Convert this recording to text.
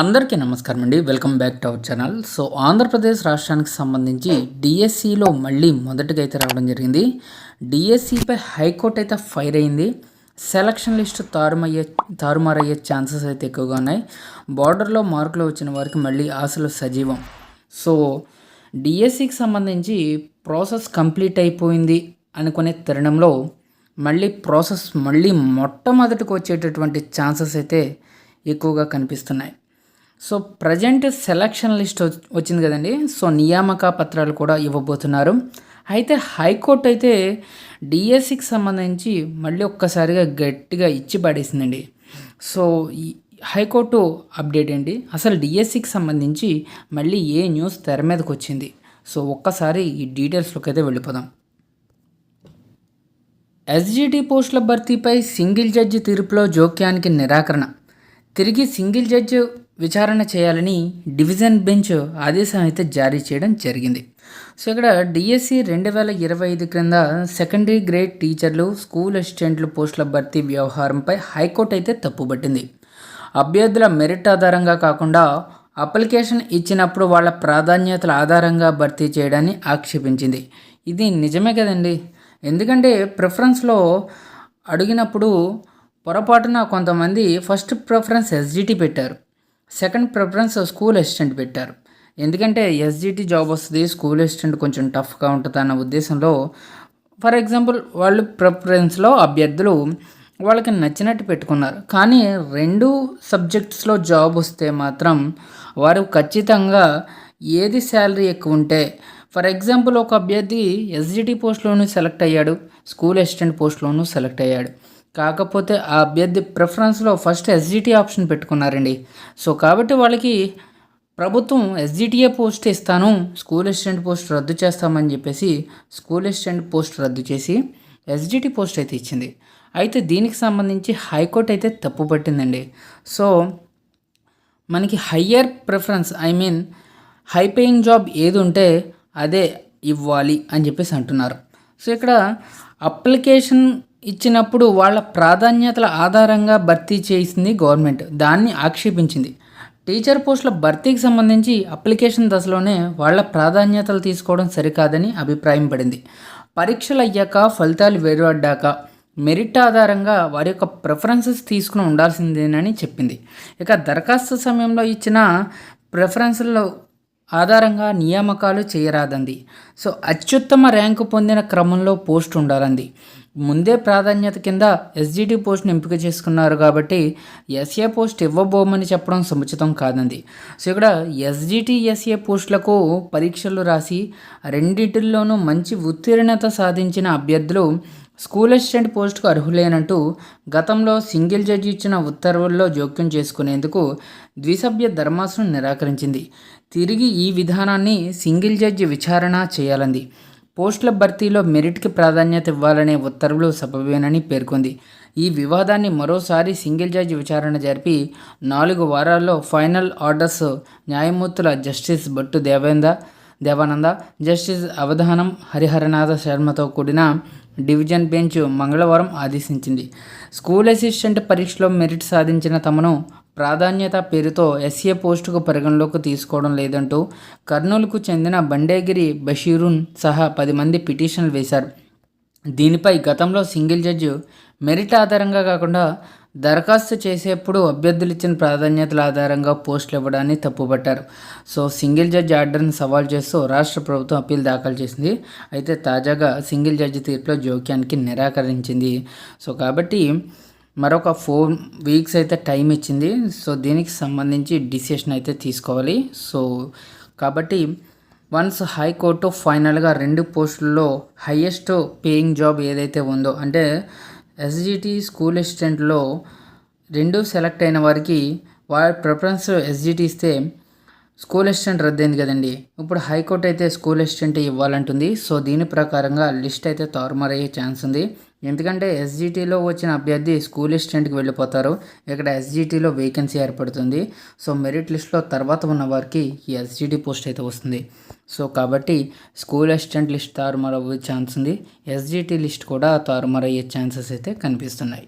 అందరికీ నమస్కారం అండి. Welcome back to our channel. So Andhra Pradesh రాష్ట్రానికి సంబంధించి డిఎస్సిలో మళ్ళీ మొదటిగా అయితే రావడం జరిగింది. డిఎస్సిపై హైకోర్టు అయితే ఫైర్ అయింది. సెలక్షన్ లిస్ట్ తారుమయ్యే తారుమారయ్యే ఛాన్సెస్ అయితే ఎక్కువగా ఉన్నాయి. బార్డర్లో మార్కులు వచ్చిన వారికి మళ్ళీ ఆశలు సజీవం. సో డిఎస్సికి సంబంధించి ప్రాసెస్ కంప్లీట్ అయిపోయింది అనుకునే తరుణంలో మళ్ళీ ప్రాసెస్ మళ్ళీ మొట్టమొదటికి వచ్చేటటువంటి ఛాన్సెస్ అయితే ఎక్కువగా కనిపిస్తున్నాయి. సో ప్రజెంట్ సెలక్షన్ లిస్ట్ వచ్చింది కదండి. సో నియామక పత్రాలు కూడా ఇవ్వబోతున్నారు. అయితే హైకోర్టు అయితే డిఎస్సికి సంబంధించి మళ్ళీ ఒక్కసారిగా గట్టిగా ఇచ్చి పడేసిందండి. సో హైకోర్టు అప్డేట్ ఏంటి? అసలు డిఎస్సికి సంబంధించి మళ్ళీ ఏ న్యూస్ తెర మీదకి వచ్చింది? సో ఒక్కసారి ఈ డీటెయిల్స్లోకి అయితే వెళ్ళిపోదాం. ఎస్జిటి పోస్టుల భర్తీపై సింగిల్ జడ్జి తీర్పులో జోక్యానికి నిరాకరణ. తిరిగి సింగిల్ జడ్జి విచారణ చేయాలని డివిజన్ బెంచ్ ఆదేశం అయితే జారీ చేయడం జరిగింది. సో ఇక్కడ డిఎస్సి రెండు వేల ఇరవై ఐదు క్రింద సెకండరీ గ్రేడ్ టీచర్లు స్కూల్ అసిస్టెంట్లు పోస్టుల భర్తీ వ్యవహారంపై హైకోర్టు అయితే తప్పుపట్టింది అభ్యర్థుల మెరిట్ ఆధారంగా కాకుండా అప్లికేషన్ ఇచ్చినప్పుడు వాళ్ళ ప్రాధాన్యతల ఆధారంగా భర్తీ చేయడాన్ని ఆక్షేపించింది. ఇది నిజమే కదండి? ఎందుకంటే ప్రిఫరెన్స్లో అడిగినప్పుడు పొరపాటున కొంతమంది ఫస్ట్ ప్రిఫరెన్స్ ఎస్జిటి పెట్టారు. సెకండ్ ప్రిఫరెన్స్ స్కూల్ అసిస్టెంట్ పెట్టారు. ఎందుకంటే ఎస్జిటి జాబ్ వస్తుంది స్కూల్ అసిస్టెంట్ కొంచెం టఫ్గా ఉంటుంది అన్న ఉద్దేశంలో ఫర్ ఎగ్జాంపుల్ వాళ్ళు ప్రిఫరెన్స్లో అభ్యర్థులు వాళ్ళకి నచ్చినట్టు పెట్టుకున్నారు. కానీ రెండు సబ్జెక్ట్స్లో జాబ్ వస్తే మాత్రం వారు ఖచ్చితంగా ఏది శాలరీ ఎక్కువ ఉంటే ఫర్ ఎగ్జాంపుల్ ఒక అభ్యర్థి ఎస్జిటి పోస్ట్లోనూ సెలెక్ట్ అయ్యాడు స్కూల్ అసిస్టెంట్ పోస్ట్లోనూ సెలెక్ట్ అయ్యాడు. కాకపోతే ఆ అభ్యర్థి ప్రిఫరెన్స్లో ఫస్ట్ ఎస్జిటి ఆప్షన్ పెట్టుకున్నారండి. సో కాబట్టి వాళ్ళకి ప్రభుత్వం ఎస్జిటిఏ పోస్ట్ ఇస్తాను స్కూల్ అసిస్టెంట్ పోస్ట్ రద్దు చేస్తామని చెప్పేసి స్కూల్ అసిస్టెంట్ పోస్ట్ రద్దు చేసి ఎస్జిటి పోస్ట్ అయితే ఇచ్చింది. అయితే దీనికి సంబంధించి హైకోర్టు అయితే తప్పు పట్టిందండి. సో మనకి higher preference I mean high paying job ఏది ఉంటే అదే ఇవ్వాలి అని చెప్పేసి అంటున్నారు. సో ఇక్కడ అప్లికేషన్ ఇచ్చినప్పుడు వాళ్ళ ప్రాధాన్యతల ఆధారంగా భర్తీ చేసింది గవర్నమెంట్. దాన్ని ఆక్షేపించింది. టీచర్ పోస్టుల భర్తీకి సంబంధించి అప్లికేషన్ దశలోనే వాళ్ళ ప్రాధాన్యతలు తీసుకోవడం సరికాదని అభిప్రాయం పడింది పరీక్షలు అయ్యాక ఫలితాలు వెలువడ్డాక మెరిట్ ఆధారంగా వారి యొక్క ప్రిఫరెన్సెస్ తీసుకుని ఉండాల్సిందేనని చెప్పింది. ఇక దరఖాస్తు సమయంలో ఇచ్చిన ప్రిఫరెన్స్లో ఆధారంగా నియామకాలు చేయరాదంది. సో అత్యుత్తమ ర్యాంకు పొందిన క్రమంలో పోస్ట్ ఉండాలంది. ముందే ప్రాధాన్యత కింద ఎస్జిటి పోస్ట్ని ఎంపిక చేసుకున్నారు కాబట్టి ఎస్ఏ పోస్ట్ ఇవ్వబోమని చెప్పడం సముచితం కాదండి సో ఇక్కడ ఎస్జిటి ఎస్ఏ పోస్టులకు పరీక్షలు రాసి రెండింటిల్లోనూ మంచి ఉత్తీర్ణత సాధించిన అభ్యర్థులు స్కూల్ అసిస్టెంట్ పోస్టుకు అర్హులేనంటూ గతంలో సింగిల్ జడ్జి ఇచ్చిన ఉత్తర్వుల్లో జోక్యం చేసుకునేందుకు ద్విసభ్య ధర్మాసనం నిరాకరించింది. తిరిగి ఈ విధానాన్ని సింగిల్ జడ్జి విచారణ చేయాలంది. పోస్టుల భర్తీలో మెరిట్కి ప్రాధాన్యత ఇవ్వాలనే ఉత్తర్వులు సబబేనని పేర్కొంది. ఈ వివాదాన్ని మరోసారి సింగిల్ జడ్జి విచారణ జరిపి నాలుగు వారాల్లో ఫైనల్ ఆర్డర్స్ న్యాయమూర్తుల జస్టిస్ భట్టు దేవేంద్ర దేవానంద జస్టిస్ అవధానం హరిహరనాథ శర్మతో కూడిన డివిజన్ బెంచ్ మంగళవారం ఆదేశించింది. స్కూల్ అసిస్టెంట్ పరీక్షలో మెరిట్ సాధించిన తమను ప్రాధాన్యత పేరుతో ఎస్ఏ పోస్టుకు పరిగణలోకి తీసుకోవడం లేదంటూ కర్నూలుకు చెందిన బండేగిరి బషీరున్ సహా పది మంది పిటిషన్లు వేశారు. దీనిపై గతంలో సింగిల్ జడ్జి మెరిట్ ఆధారంగా కాకుండా దరఖాస్తు చేసేప్పుడు అభ్యర్థులు ఇచ్చిన ప్రాధాన్యతల ఆధారంగా పోస్టులు ఇవ్వడాన్ని తప్పుపట్టారు సో సింగిల్ జడ్జి ఆర్డర్ని సవాల్ చేస్తూ రాష్ట్ర ప్రభుత్వం అప్పీల్ దాఖలు చేసింది. అయితే తాజాగా సింగిల్ జడ్జి తీర్పులో జోక్యానికి నిరాకరించింది. సో కాబట్టి మరొక ఫోర్ వీక్స్ అయితే టైం ఇచ్చింది. సో దీనికి సంబంధించి డిసిషన్ అయితే తీసుకోవాలి. సో కాబట్టి వన్స్ హైకోర్టు ఫైనల్గా రెండు పోస్టుల్లో హయ్యెస్ట్ పేయింగ్ జాబ్ ఏదైతే ఉందో అంటే ఎస్జిటి స్కూల్ అసిస్టెంట్లో రెండు సెలెక్ట్ అయిన వారికి వారి ప్రిఫరెన్స్ ఎస్జిటి ఇస్తే స్కూల్ అసిస్టెంట్ రద్దయింది కదండి. ఇప్పుడు హైకోర్టు అయితే స్కూల్ అసిస్టెంట్ ఇవ్వాలంటుంది. సో దీని ప్రకారంగా లిస్ట్ అయితే తారుమారయ్యే ఛాన్స్ ఉంది. ఎందుకంటే ఎస్జిటిలో వచ్చిన అభ్యర్థి స్కూల్ అసిస్టెంట్కి వెళ్ళిపోతారు. ఇక్కడ ఎస్జిటిలో వేకెన్సీ ఏర్పడుతుంది. సో మెరిట్ లిస్ట్లో తర్వాత ఉన్న వారికి ఈ ఎస్జిటి పోస్ట్ అయితే వస్తుంది. సో కాబట్టి స్కూల్ అసిస్టెంట్ లిస్ట్ తారుమారయ్యే ఛాన్స్ ఉంది. ఎస్జిటి లిస్ట్ కూడా తారుమారయ్యే ఛాన్సెస్ అయితే కనిపిస్తున్నాయి.